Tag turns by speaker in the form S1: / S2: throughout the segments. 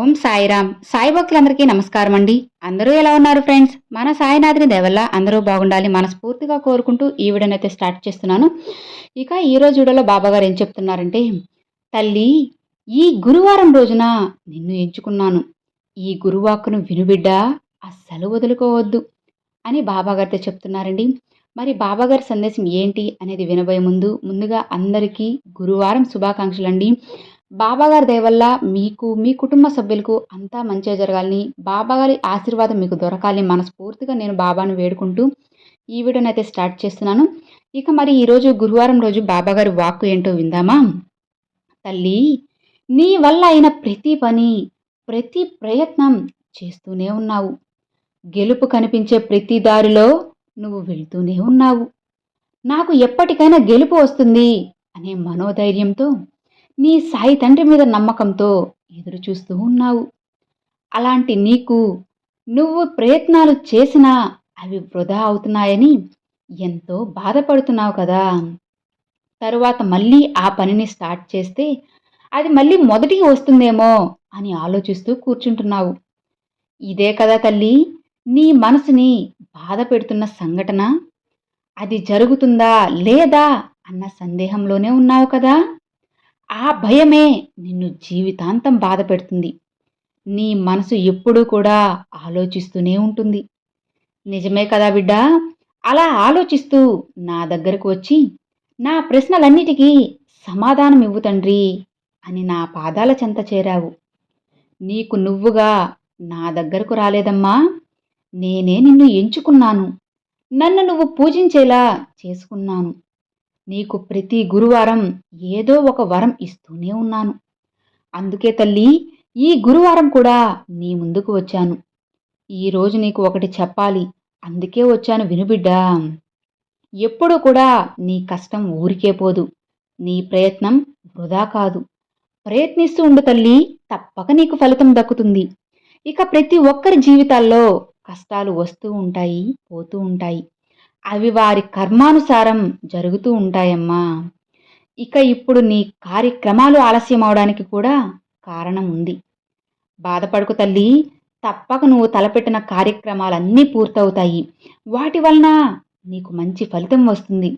S1: ఓం సాయిరామ్. సాయి భక్తులందరికీ నమస్కారం అండి. అందరూ ఎలా ఉన్నారు ఫ్రెండ్స్? మన సాయినాథిని దేవల్ల అందరూ బాగుండాలి మనస్ఫూర్తిగా కోరుకుంటూ ఈ వీడియోనైతే స్టార్ట్ చేస్తున్నాను. ఇక ఈ రోజు వీడియోలో బాబాగారు ఏం చెప్తున్నారంటే తల్లి ఈ గురువారం రోజున నిన్ను ఎంచుకున్నాను. ఈ గురువాక్కును వినుబిడ్డా అస్సలు వదులుకోవద్దు అని బాబాగారితో చెప్తున్నారండి. మరి బాబాగారి సందేశం ఏంటి అనేది వినబోయే ముందు ముందుగా అందరికీ గురువారం శుభాకాంక్షలు అండి బాబాగారి దయవల్ల మీకు మీ కుటుంబ సభ్యులకు అంతా మంచిగా జరగాలని బాబాగారి ఆశీర్వాదం మీకు దొరకాలని మనస్ఫూర్తిగా నేను బాబాను వేడుకుంటూ ఈ వీడియోని అయితే స్టార్ట్ చేస్తున్నాను. ఇక మరి ఈరోజు గురువారం రోజు బాబాగారి వాక్కు ఏంటో విందామా? తల్లి నీ వల్ల అయిన ప్రతి పని ప్రతి ప్రయత్నం చేస్తూనే ఉన్నావు. గెలుపు కనిపించే ప్రతి దారిలో నువ్వు వెళ్తూనే ఉన్నావు. నాకు ఎప్పటికైనా గెలుపు వస్తుంది అనే మనోధైర్యంతో నీ సాయి తండ్రి మీద నమ్మకంతో ఎదురు చూస్తూ ఉన్నావు. అలాంటి నీకు నువ్వు ప్రయత్నాలు చేసినా అవి వృధా అవుతున్నాయని ఎంతో బాధపడుతున్నావు కదా. తరువాత మళ్ళీ ఆ పనిని స్టార్ట్ చేస్తే అది మళ్ళీ మొదటికి వస్తుందేమో అని ఆలోచిస్తూ కూర్చుంటున్నావు. ఇదే కదా తల్లి నీ మనసుని బాధ పెడుతున్న సంఘటన? అది జరుగుతుందా లేదా అన్న సందేహంలోనే ఉన్నావు కదా. ఆ భయమే నిన్ను జీవితాంతం బాధ పెడుతుంది నీ మనసు ఎప్పుడూ కూడా ఆలోచిస్తూనే ఉంటుంది. నిజమే కదా బిడ్డ? అలా ఆలోచిస్తూ నా దగ్గరకు వచ్చి నా ప్రశ్నలన్నిటికీ సమాధానం ఇవ్వు తండ్రి అని నా పాదాల చెంత చేరావు. నీకు నువ్వుగా నా దగ్గరకు రాలేదమ్మా. నేనే నిన్ను ఎంచుకున్నాను. నన్ను నువ్వు పూజించేలా చేసుకున్నాను. నీకు ప్రతి గురువారం ఏదో ఒక వరం ఇస్తూనే ఉన్నాను. అందుకే తల్లి ఈ గురువారం కూడా నీ ముందుకు వచ్చాను. ఈరోజు నీకు ఒకటి చెప్పాలి. అందుకే వచ్చాను వినుబిడ్డా ఎప్పుడు కూడా నీ కష్టం ఊరికే పోదు. నీ ప్రయత్నం వృధా కాదు. ప్రయత్నిస్తూ ఉండు తల్లి తప్పక నీకు ఫలితం దక్కుతుంది. ఇక ప్రతి ఒక్కరి జీవితాల్లో కష్టాలు వస్తూ ఉంటాయి పోతూ ఉంటాయి. అవి వారి కర్మానుసారం జరుగుతూ ఉంటాయమ్మా. ఇక ఇప్పుడు నీ కార్యక్రమాలు ఆలస్యం అవడానికి కూడా కారణం ఉంది. బాధపడుకు తల్లి తప్పక నువ్వు తలపెట్టిన కార్యక్రమాలన్నీ పూర్తవుతాయి. వాటి వలన నీకు మంచి ఫలితం వస్తుంది.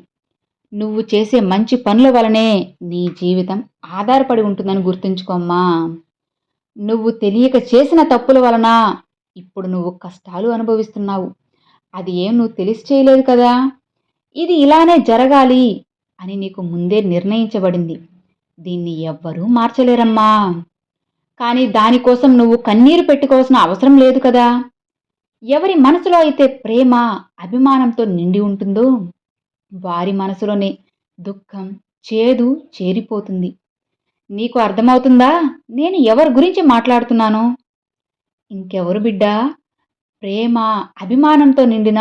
S1: నువ్వు చేసే మంచి పనుల వలనే నీ జీవితం ఆధారపడి ఉంటుందని గుర్తుంచుకోమ్మా నువ్వు తెలియక చేసిన తప్పుల వలన ఇప్పుడు నువ్వు కష్టాలు అనుభవిస్తున్నావు. అది ఏం నువ్వు తెలిసి చేయలేదు కదా? ఇది ఇలానే జరగాలి అని నీకు ముందే నిర్ణయించబడింది. దీన్ని ఎవ్వరూ మార్చలేరమ్మా. కానీ దానికోసం నువ్వు కన్నీరు పెట్టుకోవాల్సిన అవసరం లేదు కదా? ఎవరి మనసులో అయితే ప్రేమ అభిమానంతో నిండి ఉంటుందో వారి మనసులోనే దుఃఖం చేదు చేరిపోతుంది. నీకు అర్థమవుతుందా? నేను ఎవరి గురించి మాట్లాడుతున్నాను? ఇంకెవరు బిడ్డా? ప్రేమ అభిమానంతో నిండిన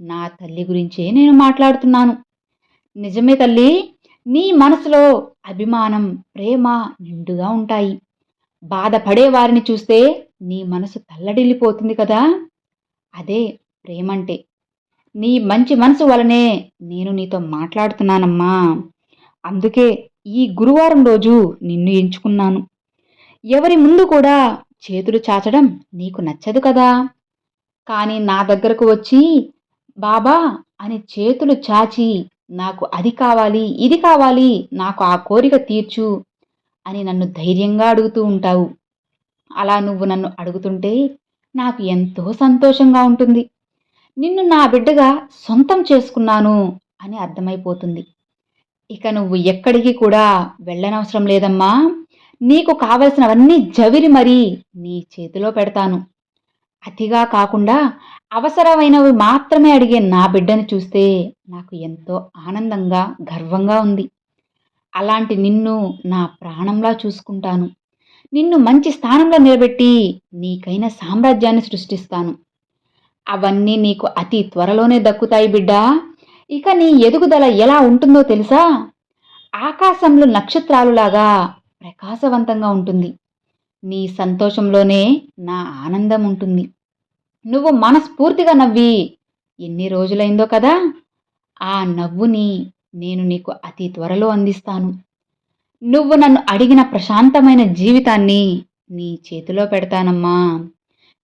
S1: నా తల్లి గురించే నేను మాట్లాడుతున్నాను. నిజమే తల్లి నీ మనసులో అభిమానం ప్రేమ నిండుగా ఉంటాయి. బాధపడే వారిని చూస్తే నీ మనసు తల్లడిల్లిపోతుంది కదా? అదే ప్రేమంటే. నీ మంచి మనసు వలనే నేను నీతో మాట్లాడుతున్నానమ్మా. అందుకే ఈ గురువారం రోజు నిన్ను ఎంచుకున్నాను. ఎవరి ముందు కూడా చేతులు చాచడం నీకు నచ్చదు కదా? కానీ నా దగ్గరకు వచ్చి బాబా అని చేతులు చాచి నాకు అది కావాలి ఇది కావాలి నాకు ఆ కోరిక తీర్చు అని నన్ను ధైర్యంగా అడుగుతూ ఉంటావు. అలా నువ్వు నన్ను అడుగుతుంటే నాకు ఎంతో సంతోషంగా ఉంటుంది. నిన్ను నా బిడ్డగా సొంతం చేసుకున్నాను అని అర్థమైపోతుంది. ఇక నువ్వు ఎక్కడికి కూడా వెళ్ళనవసరం లేదమ్మా. నీకు కావలసినవన్నీ జవిరి మరీ నీ చేతిలో పెడతాను. అతిగా కాకుండా అవసరమైనవి మాత్రమే అడిగే నా బిడ్డను చూస్తే నాకు ఎంతో ఆనందంగా గర్వంగా ఉంది. అలాంటి నిన్ను నా ప్రాణంలా చూసుకుంటాను. నిన్ను మంచి స్థానంలో నిలబెట్టి నీకైన సామ్రాజ్యాన్ని సృష్టిస్తాను. అవన్నీ నీకు అతి త్వరలోనే దక్కుతాయి బిడ్డా. ఇక నీ ఎదుగుదల ఎలా ఉంటుందో తెలుసా? ఆకాశంలో నక్షత్రాలులాగా ప్రకాశవంతంగా ఉంటుంది. నీ సంతోషంలోనే నా ఆనందం ఉంటుంది నువ్వు మనస్ఫూర్తిగా నవ్వి ఎన్ని రోజులైందో కదా ఆ నవ్వుని నేను నీకు అతి త్వరలో అందిస్తాను. నువ్వు నన్ను అడిగిన ప్రశాంతమైన జీవితాన్ని నీ చేతిలో పెడతానమ్మా.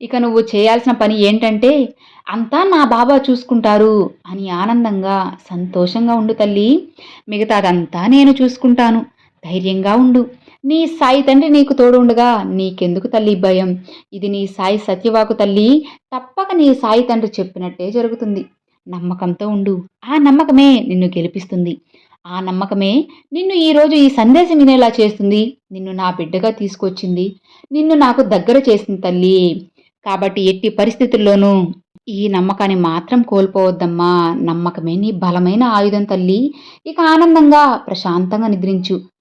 S1: ఇక నువ్వు చేయాల్సిన పని ఏంటంటే అంతా నా బాబా చూసుకుంటారు అని ఆనందంగా సంతోషంగా ఉండు తల్లి. మిగతాదంతా నేను చూసుకుంటాను. ధైర్యంగా ఉండు. నీ సాయి తండ్రి నీకు తోడుండగా నీకెందుకు తల్లి భయం? ఇది నీ సాయి సత్యవాకు తల్లి. తప్పక నీ సాయి తండ్రి చెప్పినట్టే జరుగుతుంది. నమ్మకంతో ఉండు. ఆ నమ్మకమే నిన్ను గెలిపిస్తుంది. ఆ నమ్మకమే నిన్ను ఈరోజు ఈ సందేశం వినేలా చేస్తుంది. నిన్ను నా బిడ్డగా తీసుకొచ్చింది. నిన్ను నాకు దగ్గర చేసింది తల్లి. కాబట్టి ఎట్టి పరిస్థితుల్లోనూ ఈ నమ్మకాన్ని మాత్రం కోల్పోవద్దమ్మా. నమ్మకమే నీ బలమైన ఆయుధం తల్లి. ఇక ఆనందంగా ప్రశాంతంగా నిద్రించు.